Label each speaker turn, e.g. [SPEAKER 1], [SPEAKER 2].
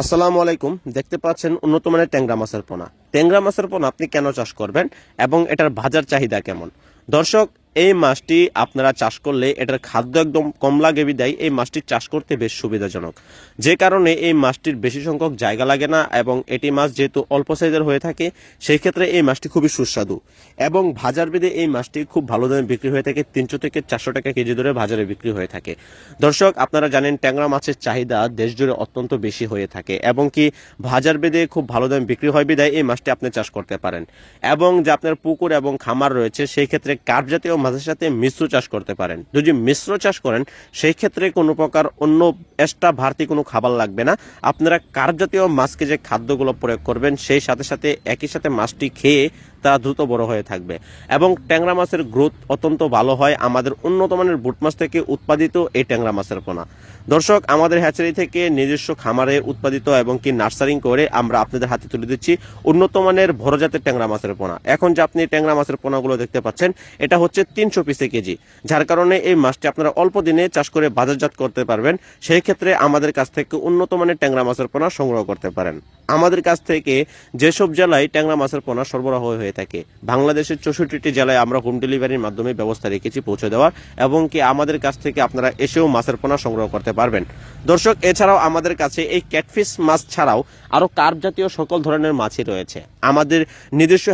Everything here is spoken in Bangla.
[SPEAKER 1] আসসালামু আলাইকুম। দেখতে পাচ্ছেন উন্নত মানের ট্যাংরা মাছের পোনা। ট্যাংরা মাছের পোনা আপনি কেন চাষ করবেন এবং এটার বাজার চাহিদা কেমন? দর্শক এই মাছটি আপনারা চাষ করলে এটার খাদ্য একদম কম লাগে বিদায়। এই মাছটি চাষ করতে বেশ সুবিধাজনক। যে কারণে এই মাছটির বেশি সংখ্যক জায়গা লাগে না এবং এটি মাছ যেহেতু অল্প সাইজের হয়ে থাকে, সেই ক্ষেত্রে এই মাছটি খুবই সুস্বাদু। এবং ভাজার বেদে এই মাছটি খুব ভালো দামে বিক্রি হয়ে থাকে, তিনশো থেকে চারশো টাকা কেজি ধরে বাজারে বিক্রি হয়ে থাকে। দর্শক, আপনারা জানেন ট্যাংরা মাছের চাহিদা দেশ জুড়ে অত্যন্ত বেশি হয়ে থাকে এবং কি ভাজার বেদে খুব ভালো দামে বিক্রি হয় বিদায়, এই মাছটি আপনি চাষ করতে পারেন। এবং যে আপনার পুকুর এবং খামার রয়েছে, সেই ক্ষেত্রে কার্প জাতীয় মাছের সাথে মিশ্র চাষ করতে পারেন। যদি মিশ্র চাষ করেন, সেই ক্ষেত্রে কোনো প্রকার অন্য এক্সট্রা ভারতী কোনো খাবার লাগবে না। আপনারা কার জাতীয় মাছকে যে খাদ্যগুলো প্রয়োগ করবেন, সেই সাথে সাথে একই সাথে মাছটি খেয়ে তারা দ্রুত বড় হয়ে থাকবে। এবং ট্যাংরা মাছের গ্রোথ অত্যন্ত ভালো হয়। আমাদের উন্নত মানের বুট মাছ থেকে উৎপাদিত এই ট্যাংরা মাছের পোনা। দর্শক, আমাদের হ্যাচারি থেকে নিজস্ব খামারে উৎপাদিত এবং কি নার্সারিং করে আমরা আপনাদের হাতে তুলে দিচ্ছি উন্নত মানের বড় জাতের ট্যাংরা মাছের পোনা। এখন যে আপনি ট্যাংরা মাছের পোনাগুলো দেখতে পাচ্ছেন, এটা হচ্ছে তিনশো পিসে কেজি। যার কারণে এই মাছটি আপনারা অল্প দিনে চাষ করে বাজারজাত করতে পারবেন। সেই ক্ষেত্রে আমাদের কাছ থেকে উন্নত মানের ট্যাংরা মাছের পোনা সংগ্রহ করতে পারেন। আমাদের কাছ থেকে যেসব জেলায় ট্যাংরা মাছের পোনা সরবরাহ হয়ে থাকে। বাংলাদেশের চৌষট্টিটি জেলায় আমরা হোম ডেলিভারির মাধ্যমে ব্যবস্থা রেখেছি পৌঁছে দেওয়ার এবং কি আমাদের কাছ থেকে আপনারা এসেও মাছের পোনা সংগ্রহ করতে পারবেন। দর্শক, এছাড়াও আমাদের কাছে এই ক্যাটফিস মাছ ছাড়াও আরও কার্প জাতীয় সকল ধরনের মাছই রয়েছে। আমাদের নিজস্ব